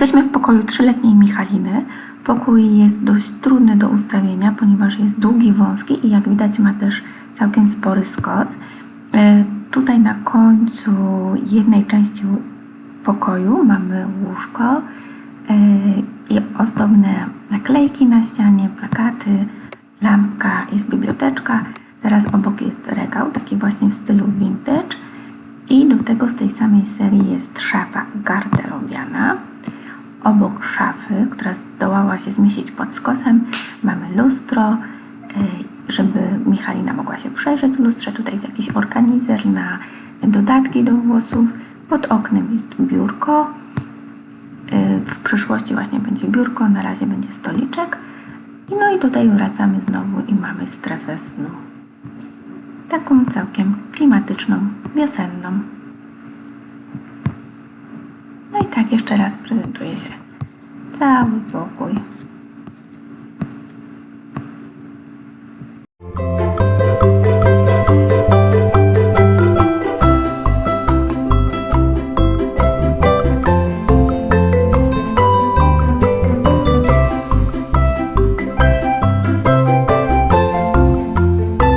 Jesteśmy w pokoju trzyletniej Michaliny. Pokój jest dość trudny do ustawienia, ponieważ jest długi, wąski i jak widać ma też całkiem spory skoc. E, Tutaj na końcu jednej części pokoju mamy łóżko e, i ozdobne naklejki na ścianie, plakaty, lampka, jest biblioteczka. Zaraz obok jest regał, taki właśnie w stylu vintage. I do tego z tej samej serii jest szafa garderobiana. Obok szafy, która zdołała się zmieścić pod skosem, mamy lustro, y, żeby Michalina mogła się przejrzeć w lustrze. Tutaj jest jakiś organizer na dodatki do włosów. Pod oknem jest biurko. Y, W przyszłości właśnie będzie biurko, na razie będzie stoliczek. No i tutaj wracamy znowu i mamy strefę snu. Taką całkiem klimatyczną, wiosenną. No i tak jeszcze raz prezentuje się cały pokój.